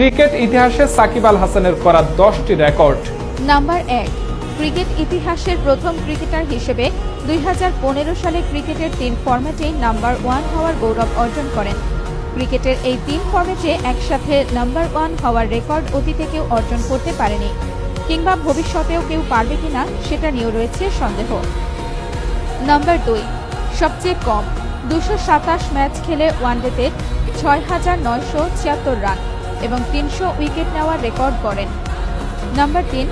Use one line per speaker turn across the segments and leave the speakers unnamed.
Cricket ইতিহাসে সাকিব আল হাসানের করা দশটি রেকর্ড।
নাম্বার এক, ক্রিকেট ইতিহাসের প্রথম ক্রিকেটার হিসেবে দুই সালে ক্রিকেটের তিন ফরম্যাটেই নাম্বার ওয়ান হওয়ার গৌরব অর্জন করেন। ক্রিকেটের এই তিন ফরম্যাটে একসাথে নাম্বার ওয়ান হওয়ার রেকর্ড অতীতে কেউ অর্জন করতে পারেনি, কিংবা ভবিষ্যতেও কেউ পারবে কিনা সেটা নিয়েও রয়েছে সন্দেহ। নাম্বার দুই, সবচেয়ে কম, দুশো সাতাশ ম্যাচ খেলে ওয়ানডেতে ছয় হাজার নয়শো ছিয়াত্তর রান। এবং তিনশো উইকেট নেওয়ার রেকর্ড করেন নাম্বার তিন,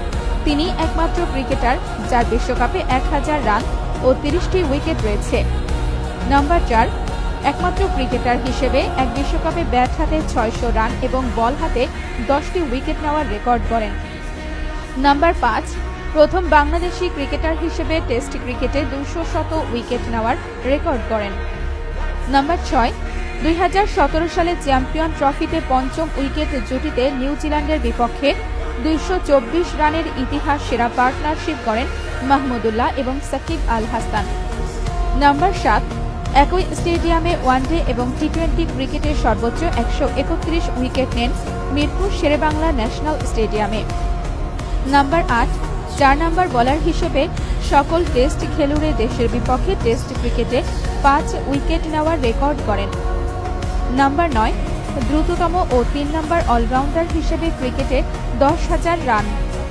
তিনি একমাত্র ক্রিকেটার যার বিশ্বকাপে এক হাজার রান ও তিরিশটি উইকেট রয়েছে। নাম্বার চার, একমাত্র ক্রিকেটার হিসেবে এক বিশ্বকাপে ব্যাট হাতে ছয়শো রান এবং বল হাতে দশটি উইকেট নেওয়ার রেকর্ড করেন নাম্বার পাঁচ, প্রথম বাংলাদেশি ক্রিকেটার হিসেবে টেস্ট ক্রিকেটে দুশো শত উইকেট নেওয়ার রেকর্ড করেন নাম্বার ছয় দুই হাজার সতেরো সালে চ্যাম্পিয়ন ট্রফিতে পঞ্চম উইকেট জুটিতে নিউজিল্যান্ডের বিপক্ষে দুইশো চব্বিশ রানের ইতিহাস সেরা পার্টনারশিপ করেন মাহমুদুল্লাহ এবং সাকিব আল হাসান। নাম্বার সাত, একই স্টেডিয়ামে ওয়ানডে এবং টি টোয়েন্টি ক্রিকেটের সর্বোচ্চ একশো একত্রিশ উইকেট নেন মিরপুর শেরেবাংলা ন্যাশনাল স্টেডিয়ামে। নাম্বার আট, চার নাম্বার বলার হিসেবে সকল টেস্ট খেলুড়ে দেশের বিপক্ষে টেস্ট ক্রিকেটে পাঁচ উইকেট নেওয়ার রেকর্ড করেন। নাম্বার নয়, দ্রুততম ও তিন নম্বর অলরাউন্ডার হিসেবে ক্রিকেটে দশ হাজার রান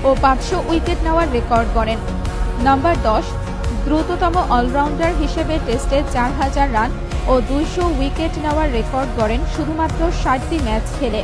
ও পাঁচশো উইকেট নেওয়ার রেকর্ড গড়েন। নাম্বার দশ, দ্রুততম অলরাউন্ডার হিসেবে টেস্টে চার হাজার রান ও দুইশো উইকেট নেওয়ার রেকর্ড গড়েন শুধুমাত্র ষাটটি ম্যাচ খেলে।